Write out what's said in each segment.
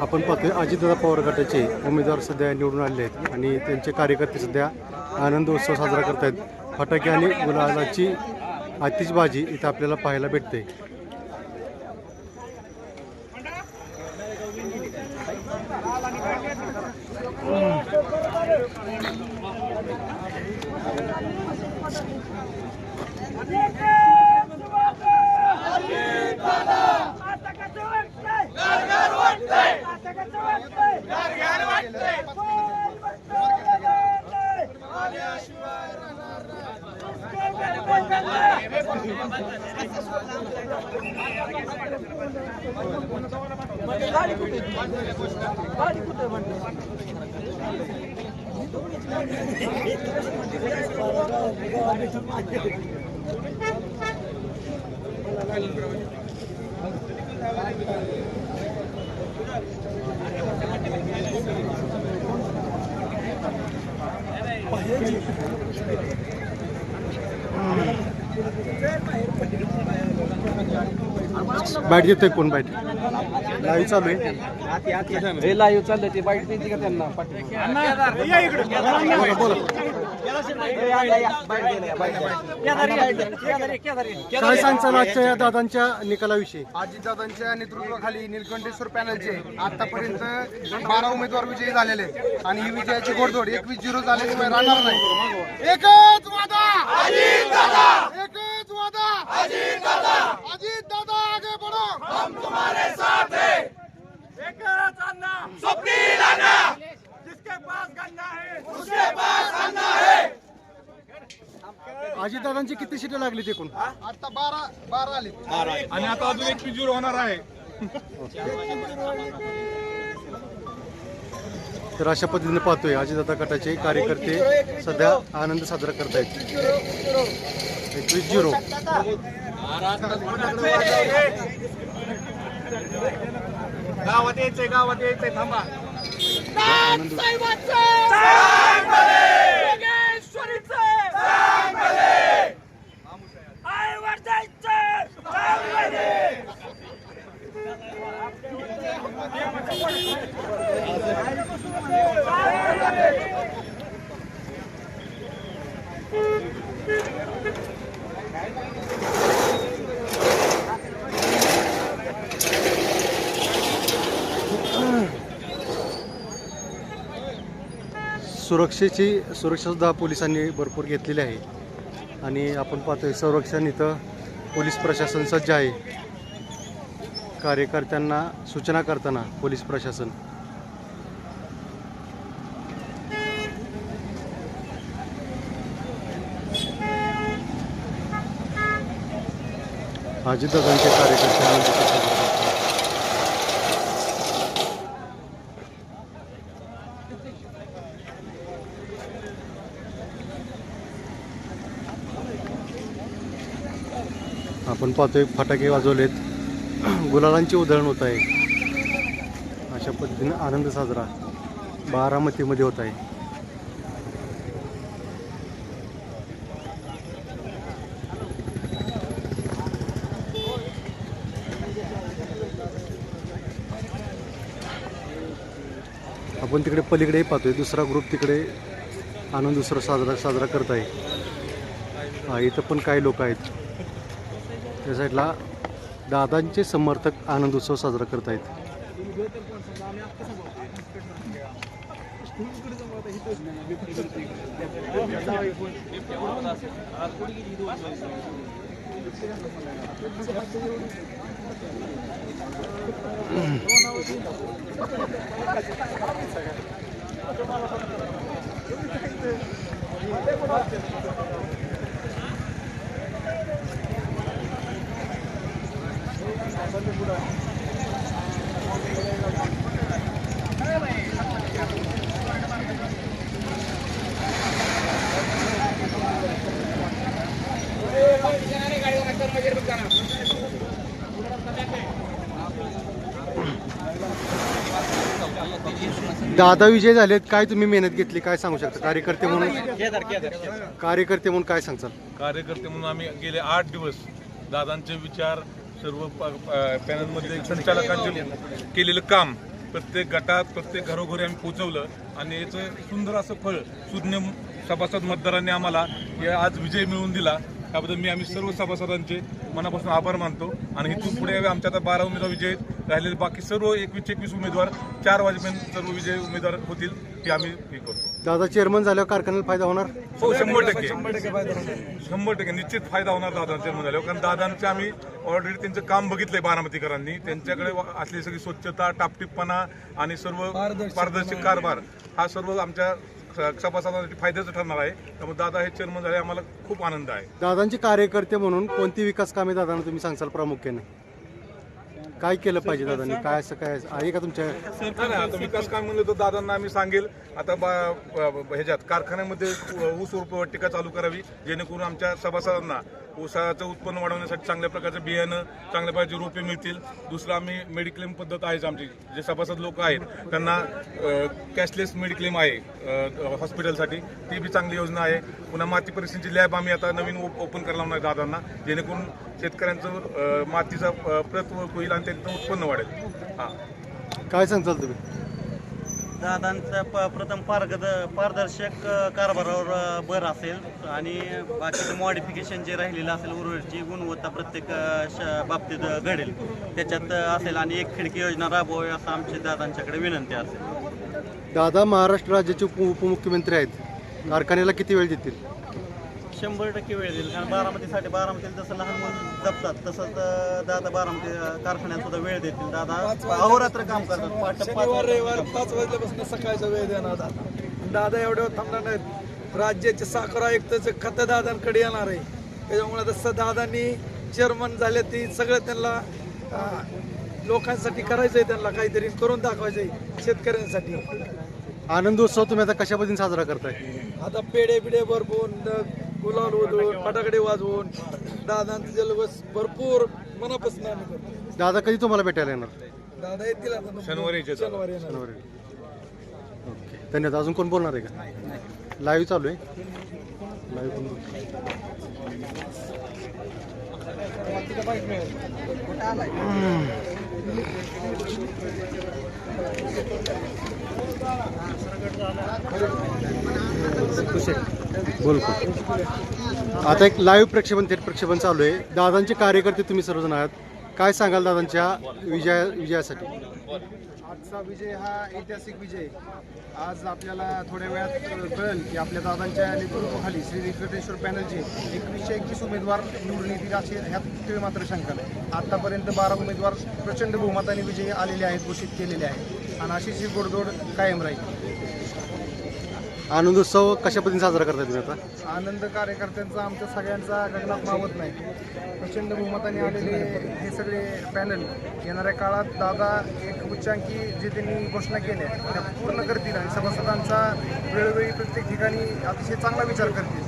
आपण पाहतोय अजितदादा पवार गटाचे उमेदवार सध्या निवडून आलेले आहेत आणि त्यांचे कार्यकर्ते सध्या आनंद उत्सव साजरा करत आहेत फटाके आणि गुलालाची आतिषबाजी इथं आपल्याला पाहायला भेटते. बैठ जाते कोण बैठ लाईव्ह चालू आहे हे लाईव्ह चाललंय ते बाईट द्यायची का त्यांना? काय सांगचाल आजच्या या दादांच्या निकालाविषयी? अजितदादांच्या नेतृत्वाखाली निलकंठेश्वर पॅनलचे आतापर्यंत बारा उमेदवार विजयी झालेले आहेत. आणि ही विजयाची घोडदौड एकवीस झिरो झाल्याशिवाय राहणार नाही. एकच वादा! एकच वादा! अजित दादा आगे बढ़ो हम तुम्हारे साथ है स्वप्नील अन्ना जिसके पास गंगा है उसके पास अन्ना है अजितदादांची किती सीटं लागली एकूण? आता बारा बारा आले आणि आता अजून एक पिजूर होणार आहे. तर अशा पद्धतीने पाहतोय अजितदादा गटाचे कार्यकर्ते सध्या आनंद साजरा करतायत. एकवीस झिरो. गावात यायचंय गावात यायचंय थांबा. आनंद सुरक्षेची सुरक्षासुद्धा पोलिसांनी भरपूर घेतलेली आहे. आणि आपण पाहतोय संरक्षण इथं पोलीस प्रशासन सज्ज आहे. कार्यकर्त्यांना सूचना करताना पोलीस प्रशासन. अजितदादांचे कार्यकर्ते आनंद उत्सव साजरा करतात. आपण पाहतोय फटाके वाजवलेत. गुलालांची उधळण होत आहे. अशा पद्धतीनं आनंद साजरा बारामतीमध्ये होत आहे. आपण तिकडे पलीकडेही पाहतोय दुसरा ग्रुप तिकडे आनंद दुसरा साजरा साजरा करत आहे. इथं पण काही लोक आहेत. त्या साईडला दादांचे समर्थक आनंद उत्सव साजरा करत आहेत दादा विजय झालेत. काय तुम्ही मेहनत घेतली? काय सांगू शकता? कार्यकर्ते म्हणून कार्यकर्ते म्हणून काय सांगता कार्यकर्ते म्हणून आम्ही गेले आठ दिवस. दादांचे विचार सर्व प- पॅनलमधले संचालकांचे केलेलं काम प्रत्येक गटात प्रत्येक घरोघरी आम्ही पोहोचवलं आणि याचं सुंदर असं फळ सुज्ञ सभासद मतदारांनी आम्हाला आज विजय मिळवून दिला त्याबद्दल मी आम्ही सर्व सभासदांचे मनापासून आभार मानतो आणि इथून पुढे आमच्या आता बारा उमेदवार विजय आहेत. राहिलेले बाकी सर्व एकवीस एकवीस उमेदवार चार वाजेपर्यंत सर्व विजय उमेदवार होतील ते आम्ही हे करतो. दादा चेअरमन झाल्यावर कारखान्याला फायदा होणार? हो शंभर टक्के. शंभर टक्के निश्चित फायदा होणार दादांच्या मध्ये कारण दादांचे आम्ही ऑलरेडी त्यांचं काम बघितलंय बारामतीकरांनी. त्यांच्याकडे असलेली सगळी स्वच्छता टापटीपणा आणि सर्व पारदर्शक कारभार हा सर्व आमच्या स- सभासदांसाठी फायद्याचं ठरणार आहे. त्यामुळे दादा हे चेअरमन झाले आम्हाला खूप आनंद आहे. दादांचे कार्यकर्ते म्हणून कोणती विकास कामे दादांना तुम्ही सांगसाल प्रामुख्याने? काय केलं पाहिजे दादांनी? काय असं काय आहे का तुमच्या नाही, नाही, आता विकास काम म्हणलं तर दादांना आम्ही सांगेल. आता बा- ब- ह्याच्यात कारखान्यामध्ये ऊस रोपवाटिका चालू करावी जेणेकरून आमच्या सभासदांना ऊसाचं उत्पन्न वाढवण्यासाठी चांगल्या प्रकारचं बियाणं चांगल्या प्रकारची रोपे मिळतील. दुसरं आम्ही मेडिक्लेम पद्धत आहेच आमची. जे सभासद लोक आहेत त्यांना कॅशलेस मेडिक्लेम आहे हॉस्पिटलसाठी ती बी चांगली योजना आहे. पुन्हा माती परिस्थितीची लॅब आम्ही आता नवीन ओप- ओपन करायला होणार दादांना. जेणेकरून शेतकऱ्यांचं मातीचा प्रत होईल आणि त्यांचं उत्पन्न वाढेल. हां. काय सांगताल तुम्ही? दादांचा प प्रथम पारगद पारदर्शक कारभारावर अ, भर असेल आणि बाकीचं मॉडिफिकेशन जे राहिलेलं असेल उर्वरची गुणवत्ता प्रत्येक श- बाबतीत घडेल त्याच्यात असेल आणि एक खिडकी योजना राबवावी असं आमची दादांच्याकडे विनंती असेल. दादा महाराष्ट्र राज्याचे उप उपमुख्यमंत्री आहेत. कारखान्याला किती वेळ देतील? शंभर टक्के वेळ देईल कारण बारामतीसाठी बारामतीला जसं लहान मुलं जपतात तसंच अ, दादा बारामती अ, कारखान्यात सुद्धा वेळ देतील. दादा अहोरात्र काम करतात. पाच पाच शनिवार रविवार पाच वाजल्यापासून सकाळचा वेळ देणार दादा. दादा एवढ्यावर थांबणार नाहीत. राज्याचे साखर आयुक्ताचे खातं दादांकडे येणार आहे. त्याच्यामुळे तसं दादांनी चेअरमन झाले ती सगळं त्यांना अं, लोकांसाठी करायचं आहे त्यांना काहीतरी करून दाखवायचं आहे शेतकऱ्यांसाठी. आनंदोत्सव तुम्ही आता कशा पद्धतीने साजरा करताय? आता पेढे बिडे भरपूर गुलाल उधळून फटाकडे वाजवून दादांचं जल्लोष भरपूर मनापासून आम्ही करतो. दादा कधी तुम्हाला भेटायला येणार? दादा येतील आता शनिवारी. शनिवारी येणार. शनिवारी. ओके. धन्यवाद. अजून कोण बोलणार आहे का? लाईव्ह चालू आहे. लाईव्ह पण बोल. बिलकुल. आता एक लाईव्ह प्रक्षेपण थेट प्रक्षेपण चालू आहे. दादांचे कार्यकर्ते तुम्ही सर्वजण आहात. काय सांगाल दादांच्या विजया विजयासाठी? आजचा विजय हा ऐतिहासिक विजय. आज आपल्याला थोड्या वेळात कळेल की आपल्या दादांच्या नेतृत्वाखाली श्री व्यंकटेश्वर बॅनर्जी एकवीसशे एकवीस उमेदवार निवडून येतील असे ह्यात ते मात्र शंका नाही. आतापर्यंत बारा उमेदवार प्रचंड बहुमताने विजयी आलेले आहेत घोषित केलेले आहेत. आणि अशीच ही गोडदोड कायम राहील. आनंदोत्सव कशा पद्धतीने साजरा करताय तुम्ही आता? आनंद कार्यकर्त्यांचा आमच्या सगळ्यांचा गगनात मावत नाही. प्रचंड बहुमताने आलेले हे सगळे पॅनल येणाऱ्या काळात दादा एक उच्चांकी जे त्यांनी घोषणा केल्या त्या पूर्ण करतील आणि सभासदांचा वेळोवेळी प्रत्येक ठिकाणी अतिशय चांगला विचार करतील.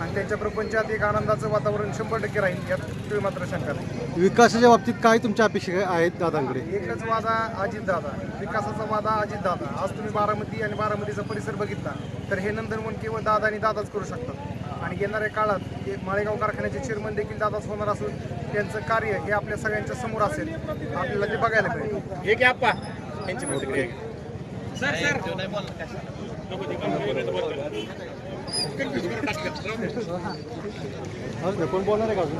आणि त्यांच्या प्रपंचात एक आनंदाचं वातावरण शंभर टक्के राहील यात तुम्ही मात्र शंका नाही. विकासाच्या बाबतीत काय तुमच्या अपेक्षा आहेत दादांकडे? एकच वादा अजितदादा. विकासाचा वादा अजितदादा. आज तुम्ही बारामती आणि बारामतीचा परिसर बघितला तर हे नंदनवन केवळ दादा आणि दादाच करू शकतात. आणि येणाऱ्या काळात हे माळेगाव कारखान्याचे चेअरमन देखील दादाच होणार असून त्यांचं कार्य हे आपल्या सगळ्यांच्या समोर असेल. आपल्याला ते बघायला मिळेल. हे प्रतिक्रिया हा, कोण बोलणार आहे का अजून?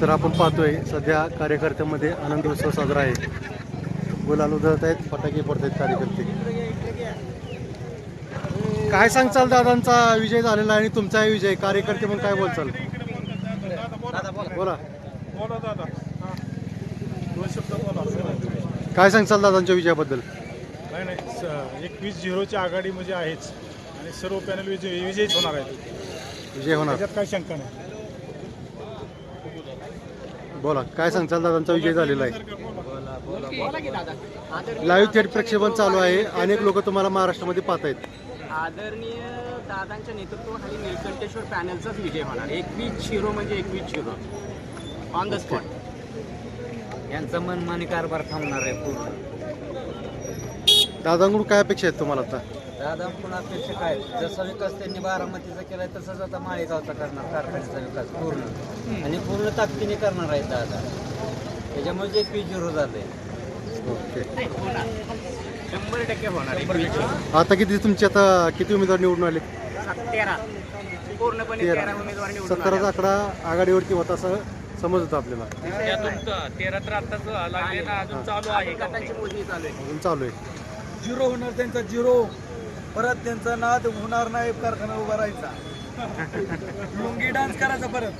तर आपण पाहतोय सध्या कार्यकर्त्यांमध्ये आनंदोत्सव साजरा आहे. गुलाल उधळत आहेत फटाके पडत आहेत कार्यकर्ते. काय सांगचाल दादांचा विजय झालेला आणि तुमचाही विजय? कार्यकर्ते म्हणून काय बोलचाल बोला. बोला दादा. काय सांगचाल दादांच्या विजयाबद्दल? नाही नाही स- एकवीस झिरोच्या आघाडीमध्ये आहेच. आणि सर्व पॅनल विजय विजयीच होणार आहेत विजय होणार. त्याच्यात काही शंका नाही. बोला काय सांगचाल दादांचा विजय झालेला आहे? लाईव्ह थेट प्रक्षेपण चालू आहे. अनेक लोक तुम्हाला महाराष्ट्रामध्ये पाहत आहेत आदरणीय दादांच्या नेतृत्वाखाली निलकंठेश्वर पॅनलचाच विजय होणार. एकवीस शिरो म्हणजे एकवीस शिरो ऑन द स्पॉट यांचा मनमानी कारभार थांबणार आहे पूर्ण. दादांकडून काय अपेक्षा आहेत तुम्हाला आता? दादा पण अपेक्षा काय? जसा विकास त्यांनी बारामतीचा केलाय तसाच आता माळेगावचा करणार कारखान्याचा विकास पूर्ण. आणि पूर्ण ताकदीने करणार आहेत दादा. त्याच्यामुळे जे पी झिरो झालंय. ओके. शंभर टक्के होणार आहे आता किती तुमचे आता किती उमेदवार निवडून आले? तेरा. पूर्णपणे तेरा. तेरा उमेदवार निवडून सत्तराचा आकडा आघाडीवरती होता असं समजत आपल्याला. तेरा तर आताच लागले ना अजून चालू आहे. गटाची मोजणी चालू आहे. अजून चालू आहे. झिरो होणार त्यांचा झिरो परत त्यांचा नाद होणार नाही कारखाना उभा राहायचा. लुंगी डान्स करायचा परत.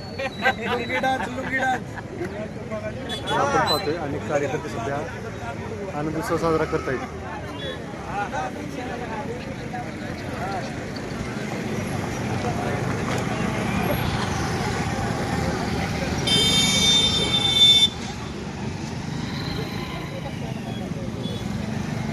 Lungi dance lungi dance. आपण पाहतोय आणि कार्यकर्ते सध्या आनंद उत्सव साजरा करतायत.